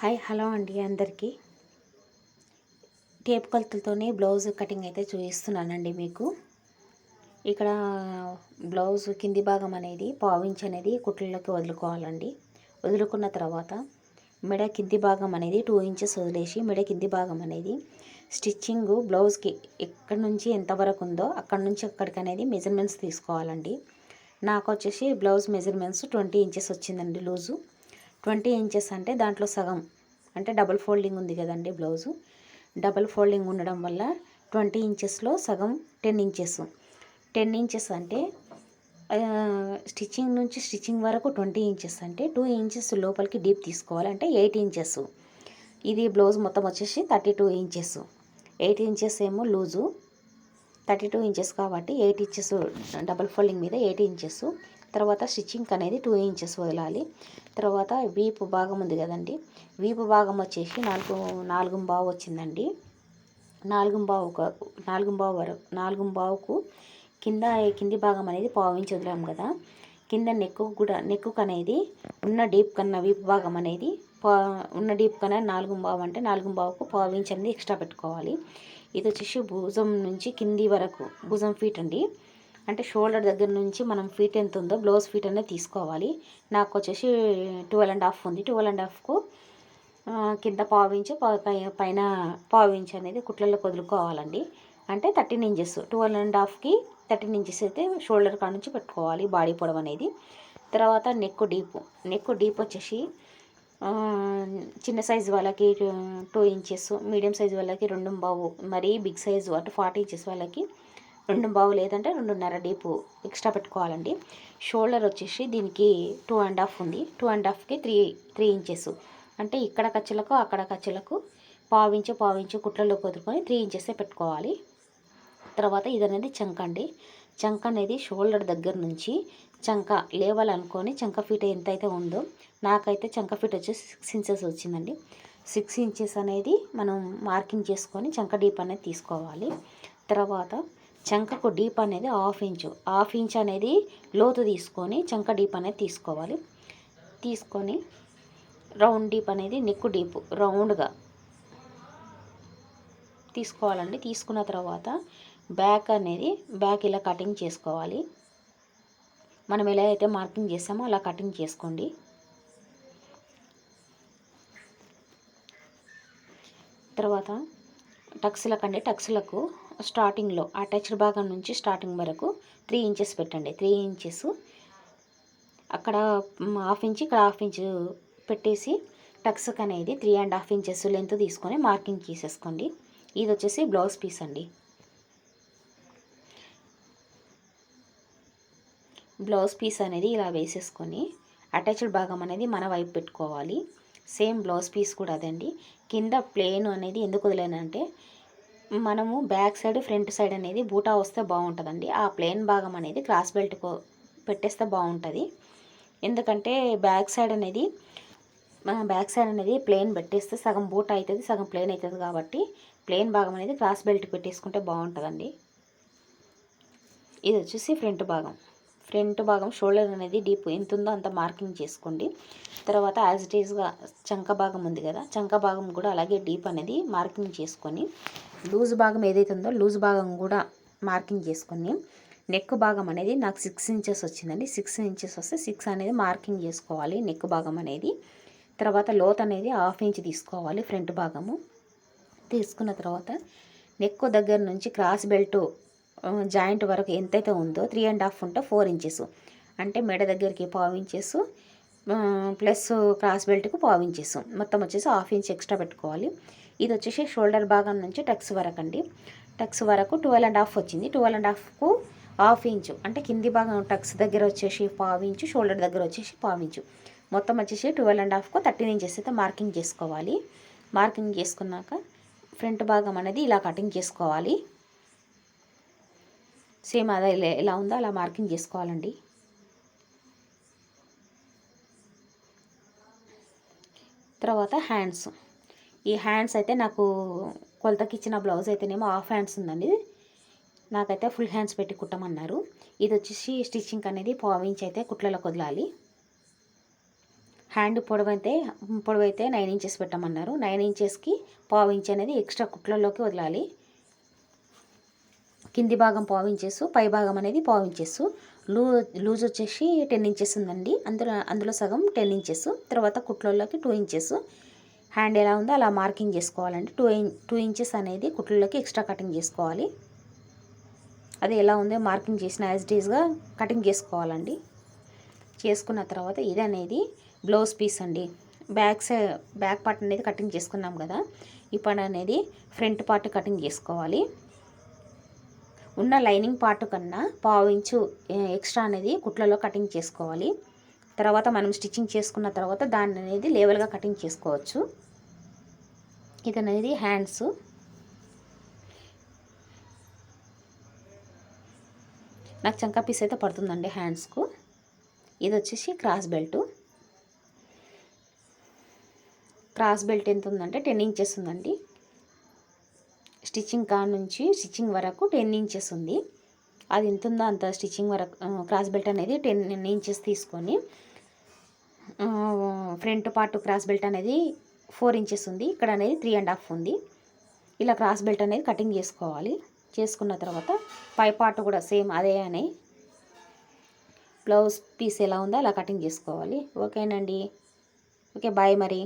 Hi hello అండి అందరికీ. Tape కొలతలతోనే blouse cutting అయితే చూపిస్తున్నానండి మీకు. ఇక్కడ బ్లౌజ్ కింది భాగం అనేది పావించ్ అనేది కుట్లలోకి వదులుకోవాలండి. వదులుకున్న తర్వాత మెడ కింది భాగం అనేది టూ ఇంచెస్ వదిలేసి మెడ కింది భాగం అనేది స్టిచ్చింగ్ బ్లౌజ్కి ఎక్కడి నుంచి ఎంతవరకు ఉందో అక్కడి నుంచి అక్కడికి అనేది మెజర్మెంట్స్ తీసుకోవాలండి. నాకు వచ్చేసి బ్లౌజ్ మెజర్మెంట్స్ ట్వంటీ ఇంచెస్ వచ్చిందండి లూజు. ట్వంటీ ఇంచెస్ అంటే దాంట్లో సగం. అంటే డబల్ ఫోల్డింగ్ ఉంది కదండి బ్లౌజు. డబల్ ఫోల్డింగ్ ఉండడం వల్ల ట్వంటీ ఇంచెస్లో సగం టెన్ ఇంచెస్. టెన్ ఇంచెస్ అంటే స్టిచ్చింగ్ నుంచి స్టిచ్చింగ్ వరకు ట్వంటీ ఇంచెస్ అంటే టూ ఇంచెస్ లోపలికి డీప్ తీసుకోవాలి అంటే ఎయిట్ ఇంచెస్. ఇది బ్లౌజ్ మొత్తం వచ్చేసి thirty two inches. Eight inches ఏమో లూజు. థర్టీ టూ ఇంచెస్ కాబట్టి ఎయిట్ ఇంచెస్ డబల్ ఫోల్డింగ్ మీద ఎయిట్ ఇంచెస్. తర్వాత స్టిచ్చింగ్ అనేది టూ ఇంచెస్ వదలాలి. తర్వాత వీపు భాగం ఉంది కదండి. వీపు భాగం వచ్చేసి నాలుగు నాలుగు బావు వచ్చిందండి. నాలుగు బావు నాలుగు బావు వరకు నాలుగు బావుకు కింద కింది భాగం అనేది పావు ఇంచ్ వదిలాం కదా. కింద నెక్కు కూడా నెక్కు అనేది ఉన్న డీప్ కన్నా వీపు భాగం అనేది పా ఉన్న డీప్ కన్నా నాలుగు బావు అంటే నాలుగు బావుకు పావించి అనేది ఎక్స్ట్రా పెట్టుకోవాలి. ఇది వచ్చేసి భుజం నుంచి కింది వరకు భుజం ఫీట్ అండి. అంటే షోల్డర్ దగ్గర నుంచి మనం ఫీట్ ఎంత ఉందో బ్లౌజ్ ఫీట్ అనేది తీసుకోవాలి. నాకు వచ్చేసి ట్వెల్వ్ అండ్ హాఫ్ ఉంది. ట్వెల్వ్ అండ్ హాఫ్కు కింద పావించి పైన పావించి అనేది కుట్లలో వదులుకోవాలండి. అంటే థర్టీన్ ఇంచెస్ ట్వెల్వ్ అండ్ హాఫ్కి థర్టీన్ ఇంచెస్ అయితే షోల్డర్ కాడ నుంచి పెట్టుకోవాలి బాడీ పొడవు అనేది. తర్వాత నెక్ డీప్ నెక్ డీప్ వచ్చేసి చిన్న సైజు వాళ్ళకి టూ ఇంచెస్ మీడియం సైజు వాళ్ళకి రెండు బావు మరీ బిగ్ సైజు అంటే ఫార్టీ ఇంచెస్ వాళ్ళకి రెండు బావు లేదంటే రెండున్నర డీపు ఎక్స్ట్రా పెట్టుకోవాలండి. షోల్డర్ వచ్చేసి దీనికి టూ అండ్ హాఫ్ ఉంది. టూ అండ్ హాఫ్కి త్రీ త్రీ ఇంచెస్. అంటే ఇక్కడ ఖర్చులకు అక్కడ ఖర్చులకు పావించు పావించు కుట్లలో కుదురుకొని త్రీ ఇంచెసే పెట్టుకోవాలి. తర్వాత ఇది అనేది చంక అండి. చంక అనేది షోల్డర్ దగ్గర నుంచి చంక లేవాలనుకొని చంక ఫీట్ ఎంత అయితే ఉందో నాకైతే చంక ఫీట్ వచ్చి సిక్స్ ఇంచెస్ వచ్చిందండి. సిక్స్ ఇంచెస్ అనేది మనం మార్కింగ్ చేసుకొని చంక డీప్ అనేది తీసుకోవాలి. తర్వాత చంకకు డీప్ అనేది హాఫ్ ఇంచు. హాఫ్ ఇంచ్ అనేది లోతు తీసుకొని చంక డీప్ అనేది తీసుకోవాలి. తీసుకొని రౌండ్ డీప్ అనేది నిక్కు డీప్ రౌండ్గా తీసుకోవాలండి. తీసుకున్న తర్వాత బ్యాక్ అనేది బ్యాక్ ఇలా కటింగ్ చేసుకోవాలి. మనం ఎలా అయితే మార్కింగ్ చేస్తామో అలా కటింగ్ చేసుకోండి. తర్వాత టక్స్లకండి టక్స్లకు స్టార్టింగ్లో అటాచ్డ్ భాగం నుంచి స్టార్టింగ్ వరకు త్రీ ఇంచెస్ పెట్టండి. త్రీ ఇంచెస్ అక్కడ హాఫ్ ఇంచ్ ఇక్కడ హాఫ్ ఇంచ్ పెట్టేసి టక్స్క్ అనేది three and half inches length తీసుకొని మార్కింగ్ తీసేసుకోండి ఇది వచ్చేసి బ్లౌజ్ పీస్ అండి. బ్లౌజ్ పీస్ అనేది ఇలా వేసేసుకొని అటాచ్డ్ భాగం అనేది మన వైపు పెట్టుకోవాలి. సేమ్ బ్లౌజ్ పీస్ కూడా అదండి. కింద ప్లేన్ అనేది ఎందుకు వదిలేనంటే మనము బ్యాక్ సైడ్ ఫ్రంట్ సైడ్ అనేది బూటా వస్తే బాగుంటుందండి. ఆ ప్లెయిన్ భాగం అనేది క్రాస్ బెల్ట్ పెట్టేస్తే బాగుంటుంది. ఎందుకంటే బ్యాక్ సైడ్ అనేది బ్యాక్ సైడ్ అనేది ప్లెయిన్ పెట్టేస్తే సగం బూట అవుతుంది సగం ప్లెయిన్ అవుతుంది కాబట్టి ప్లెయిన్ భాగం అనేది క్రాస్ బెల్ట్ పెట్టేసుకుంటే బాగుంటుందండి. ఇది వచ్చేసి ఫ్రంట్ భాగం. ఫ్రంట్ భాగం షోల్డర్ అనేది డీప్ ఎంత ఉందో అంత మార్కింగ్ చేసుకోండి. తర్వాత యాజ్ ఇట్ ఈస్గా చంక భాగం ఉంది కదా చంక భాగం కూడా అలాగే డీప్ అనేది మార్కింగ్ చేసుకొని లూజ్ భాగం ఏదైతే ఉందో లూజ్ భాగం కూడా మార్కింగ్ చేసుకొని నెక్ భాగం అనేది నాకు సిక్స్ ఇంచెస్ వచ్చిందండి. సిక్స్ ఇంచెస్ వస్తే సిక్స్ అనేది మార్కింగ్ చేసుకోవాలి నెక్ భాగం అనేది. తర్వాత లోత్ అనేది హాఫ్ ఇంచ్ తీసుకోవాలి ఫ్రంట్ భాగము. తీసుకున్న తర్వాత నెక్ దగ్గర నుంచి క్రాస్ బెల్ట్ జాయింట్ వరకు ఎంతైతే ఉందో త్రీ అండ్ హాఫ్ ఉంటే ఫోర్ ఇంచెస్. అంటే మెడ దగ్గరికి పావు ఇంచెస్ ప్లస్ క్రాస్ బెల్ట్కు పావు ఇంచెస్. మొత్తం వచ్చేసి హాఫ్ ఇంచ్ ఎక్స్ట్రా పెట్టుకోవాలి. ఇది వచ్చేసి షోల్డర్ భాగం నుంచి టక్స్ వరకు అండి. టక్స్ వరకు ట్వెల్వ్ అండ్ హాఫ్ వచ్చింది. ట్వెల్వ్ అండ్ హాఫ్కు హాఫ్ ఇంచు. అంటే కింది భాగం టక్స్ దగ్గర వచ్చేసి పావు ఇంచు షోల్డర్ దగ్గర వచ్చేసి పావు ఇంచు. మొత్తం వచ్చేసి ట్వెల్వ్ అండ్ హాఫ్కు థర్టీన్ ఇంచెస్ అయితే మార్కింగ్ చేసుకోవాలి. మార్కింగ్ చేసుకున్నాక ఫ్రంట్ భాగం అనేది ఇలా కటింగ్ చేసుకోవాలి. సేమ్ అదే ఎలా ఉందో అలా మార్కింగ్ చేసుకోవాలండి. తర్వాత హ్యాండ్స్. ఈ హ్యాండ్స్ అయితే నాకు కొలతకి ఇచ్చిన బ్లౌజ్ అయితేనేమో హాఫ్ హ్యాండ్స్ ఉందండి. నాకైతే ఫుల్ హ్యాండ్స్ పెట్టి కుట్టమన్నారు. ఇది వచ్చేసి స్టిచ్చింగ్ అనేది పావించి అయితే కుట్లలో వదలాలి హ్యాండ్ పొడవైతే పొడవైతే నైన్ ఇంచెస్ పెట్టమన్నారు. నైన్ ఇంచెస్కి పావు ఇంచ్ అనేది ఎక్స్ట్రా కుట్లలోకి వదలాలి. కింది భాగం పావు ఇంచెస్ పై భాగం అనేది పావు ఇంచెస్ లూ లూజ్ వచ్చేసి టెన్ ఇంచెస్ ఉందండి. అందులో అందులో సగం టెన్ ఇంచెస్ తర్వాత కుట్లలోకి టూ ఇంచెస్. హ్యాండ్ ఎలా ఉందో అలా మార్కింగ్ చేసుకోవాలండి. టూ టూ ఇంచెస్ అనేది కుట్లలోకి ఎక్స్ట్రా కటింగ్ చేసుకోవాలి. అది ఎలా ఉందో మార్కింగ్ చేసిన యాజ్ డీజ్గా కటింగ్ చేసుకోవాలండి. చేసుకున్న తర్వాత ఇది అనేది బ్లౌజ్ పీస్ అండి. బ్యాక్ సైడ్ బ్యాక్ పార్ట్ అనేది కటింగ్ చేసుకున్నాం కదా. ఈ పార్ట్ అనేది ఫ్రంట్ పార్ట్ కటింగ్ చేసుకోవాలి. ఉన్న లైనింగ్ పార్ట్ కన్నా పావు ఇంచు ఎక్స్ట్రా అనేది కుట్లలో కటింగ్ చేసుకోవాలి. తర్వాత మనం స్టిచ్చింగ్ చేసుకున్న తర్వాత దాన్ని అనేది లేవల్గా కటింగ్ చేసుకోవచ్చు. ఇది అనేది హ్యాండ్స్. నాకు చంకా పీస్ అయితే పడుతుందండి హ్యాండ్స్కు. ఇది వచ్చేసి క్రాస్ బెల్ట్. క్రాస్ బెల్ట్ ఎంత ఉందంటే టెన్ ఇంచెస్ ఉందండి. స్టిచ్చింగ్ కాడ నుంచి స్టిచ్చింగ్ వరకు టెన్ ఇంచెస్ ఉంది. అది ఎంత ఉందో అంత స్టిచ్చింగ్ వరకు క్రాస్ బెల్ట్ అనేది టెన్ ఇంచెస్ తీసుకొని ఫ్రంట్ పార్ట్ క్రాస్ బెల్ట్ అనేది ఫోర్ ఇంచెస్ ఉంది. ఇక్కడ అనేది త్రీ అండ్ హాఫ్ ఉంది. ఇలా క్రాస్ బెల్ట్ అనేది కటింగ్ చేసుకోవాలి. చేసుకున్న తర్వాత పై పార్ట్ కూడా సేమ్ అదే అని బ్లౌజ్ పీస్ ఎలా ఉందో అలా కటింగ్ చేసుకోవాలి. ఓకేనండి. ఓకే బాయ్ మరి.